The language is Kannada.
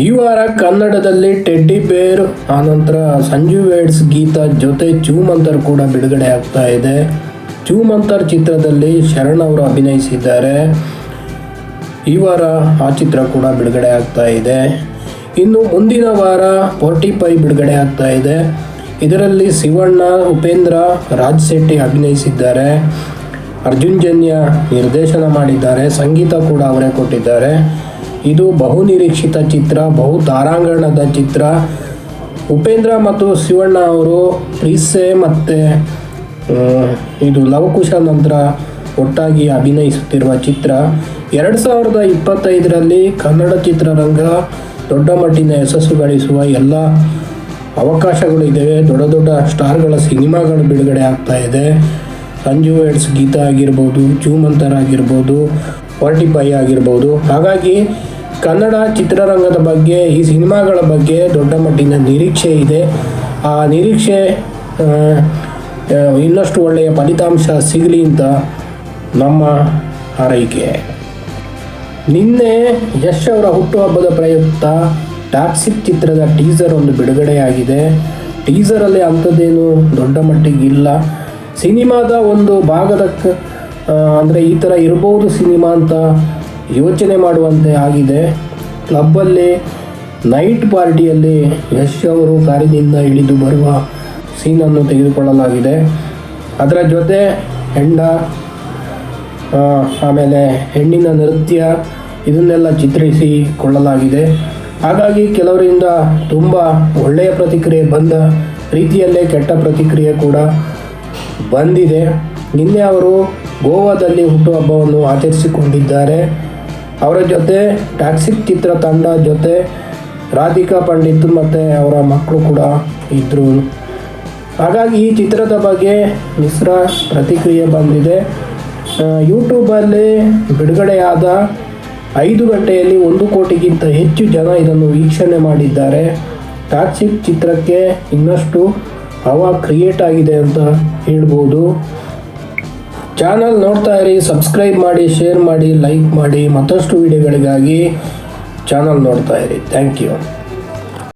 ಈ ವಾರ ಕನ್ನಡದಲ್ಲಿ ಟೆಡ್ಡಿ ಬೇರ್ ಆನಂತರ ಸಂಜು ವೇಡ್ಸ್ ಗೀತ ಜೊತೆ ಚೂಮಂತರ್ ಕೂಡ ಬಿಡುಗಡೆ ಆಗ್ತಾ ಇದೆ. ಚೂಮಂತರ್ ಚಿತ್ರದಲ್ಲಿ ಶರಣ್ ಅವರು ಅಭಿನಯಿಸಿದ್ದಾರೆ. ಈ ವಾರ ಆ ಚಿತ್ರ ಕೂಡ ಬಿಡುಗಡೆ ಆಗ್ತಾ ಇದೆ. ಇನ್ನು ಮುಂದಿನ ವಾರ ಫೋರ್ಟಿ ಫೈ ಬಿಡುಗಡೆ ಆಗ್ತಾ ಇದೆ. ಇದರಲ್ಲಿ ಶಿವಣ್ಣ, ಉಪೇಂದ್ರ, ರಾಜ್ ಶೆಟ್ಟಿ ಅಭಿನಯಿಸಿದ್ದಾರೆ. ಅರ್ಜುನ್ ಜನ್ಯ ನಿರ್ದೇಶನ ಮಾಡಿದ್ದಾರೆ. ಸಂಗೀತ ಕೂಡ ಅವರೇ ಕೊಟ್ಟಿದ್ದಾರೆ. ಇದು ಬಹು ನಿರೀಕ್ಷಿತ ಚಿತ್ರ ಬಹು ತಾರಾಂಗಣದ ಚಿತ್ರ. ಉಪೇಂದ್ರ ಮತ್ತು ಶಿವಣ್ಣ ಅವರು ಪ್ರೀಸೆ ಮತ್ತು ಇದು ಲವಕುಶ ನಂತರ ಒಟ್ಟಾಗಿ ಅಭಿನಯಿಸುತ್ತಿರುವ ಚಿತ್ರ. ಎರಡು ಸಾವಿರದ ಇಪ್ಪತ್ತೈದರಲ್ಲಿ ಕನ್ನಡ ಚಿತ್ರರಂಗ ದೊಡ್ಡ ಮಟ್ಟಿನ ಯಶಸ್ಸು ಗಳಿಸುವ ಎಲ್ಲ ಅವಕಾಶಗಳು ಇದ್ದಾವೆ ದೊಡ್ಡ ದೊಡ್ಡ ಸ್ಟಾರ್ಗಳ ಸಿನಿಮಾಗಳು ಬಿಡುಗಡೆ ಆಗ್ತಾ ಇದೆ. ಸಂಜು ಎಡ್ಸ್ ಗೀತಾ ಆಗಿರ್ಬೋದು ಜೂಮಂತರ್ ಆಗಿರ್ಬೋದು ಫಾರ್ಟಿ ಫೈ ಆಗಿರ್ಬೋದು. ಹಾಗಾಗಿ ಕನ್ನಡ ಚಿತ್ರರಂಗದ ಬಗ್ಗೆ, ಈ ಸಿನಿಮಾಗಳ ಬಗ್ಗೆ ದೊಡ್ಡ ಮಟ್ಟಿನ ನಿರೀಕ್ಷೆ ಇದೆ. ಆ ನಿರೀಕ್ಷೆ ಇನ್ನಷ್ಟು ಒಳ್ಳೆಯ ಫಲಿತಾಂಶ ಸಿಗಲಿ ಅಂತ ನಮ್ಮ ಹಾರೈಕೆ. ನಿನ್ನೆ ಯಶ್ ಅವರ ಹುಟ್ಟುಹಬ್ಬದ ಪ್ರಯುಕ್ತ ಟಾಕ್ಸಿಕ್ ಚಿತ್ರದ ಟೀಸರ್ ಒಂದು ಬಿಡುಗಡೆಯಾಗಿದೆ. ಟೀಸರಲ್ಲಿ ಅಂಥದ್ದೇನು ದೊಡ್ಡ ಮಟ್ಟಿಗೆ ಇಲ್ಲ ಸಿನಿಮಾದ ಒಂದು ಭಾಗದ ಅಂದರೆ ಈ ಥರ ಇರ್ಬೋದು ಸಿನಿಮಾ ಅಂತ ಯೋಚನೆ ಮಾಡುವಂತೆ ಆಗಿದೆ. ಕ್ಲಬ್ಬಲ್ಲಿ ನೈಟ್ ಪಾರ್ಟಿಯಲ್ಲಿ ಯಶ್ ಅವರು ಕಾರಿನಿಂದ ಇಳಿದು ಬರುವ ಸೀನನ್ನು ತೆಗೆದುಕೊಳ್ಳಲಾಗಿದೆ. ಅದರ ಜೊತೆ ಹೆಂಡ ಆಮೇಲೆ ಹೆಣ್ಣಿನ ನೃತ್ಯ ಇದನ್ನೆಲ್ಲ ಚಿತ್ರಿಸಿಕೊಳ್ಳಲಾಗಿದೆ. ಹಾಗಾಗಿ ಕೆಲವರಿಂದ ತುಂಬ ಒಳ್ಳೆಯ ಪ್ರತಿಕ್ರಿಯೆ ಬಂದ ರೀತಿಯಲ್ಲೇ ಕೆಟ್ಟ ಪ್ರತಿಕ್ರಿಯೆ ಕೂಡ ಬಂದಿದೆ. ನಿನ್ನೆ ಅವರು ಗೋವಾದಲ್ಲಿ ಹುಟ್ಟುಹಬ್ಬವನ್ನು ಆಚರಿಸಿಕೊಂಡಿದ್ದಾರೆ. ಅವರ ಜೊತೆ ಟ್ಯಾಕ್ಸಿಕ್ ಚಿತ್ರ ತಂಡ ಜೊತೆ ರಾಧಿಕಾ ಪಂಡಿತ್ ಮತ್ತು ಅವರ ಮಕ್ಕಳು ಕೂಡ ಇದ್ದರು ಹಾಗಾಗಿ ಈ ಚಿತ್ರದ ಬಗ್ಗೆ ಮಿಶ್ರ ಪ್ರತಿಕ್ರಿಯೆ ಬಂದಿದೆ. ಯೂಟ್ಯೂಬಲ್ಲಿ ಬಿಡುಗಡೆಯಾದ ಐದು ಗಂಟೆಯಲ್ಲಿ ಒಂದು ಕೋಟಿಗಿಂತ ಹೆಚ್ಚು ಜನ ಇದನ್ನು ವೀಕ್ಷಣೆ ಮಾಡಿದ್ದಾರೆ. ಟ್ಯಾಕ್ಸಿಕ್ ಚಿತ್ರಕ್ಕೆ ಇನ್ನಷ್ಟು ಹವಾ ಕ್ರಿಯೇಟ್ ಆಗಿದೆ ಅಂತ ಹೇಳ್ಬೋದು. ಚಾನಲ್ ನೋಡ್ತಾ ಇರಿ ಸಬ್ಸ್ಕ್ರೈಬ್ ಮಾಡಿ ಶೇರ್ ಮಾಡಿ ಲೈಕ್ ಮಾಡಿ, ಮತ್ತಷ್ಟು ವಿಡಿಯೋಗಳಿಗಾಗಿ ಚಾನಲ್ ನೋಡ್ತಾ ಇರಿ. Thank you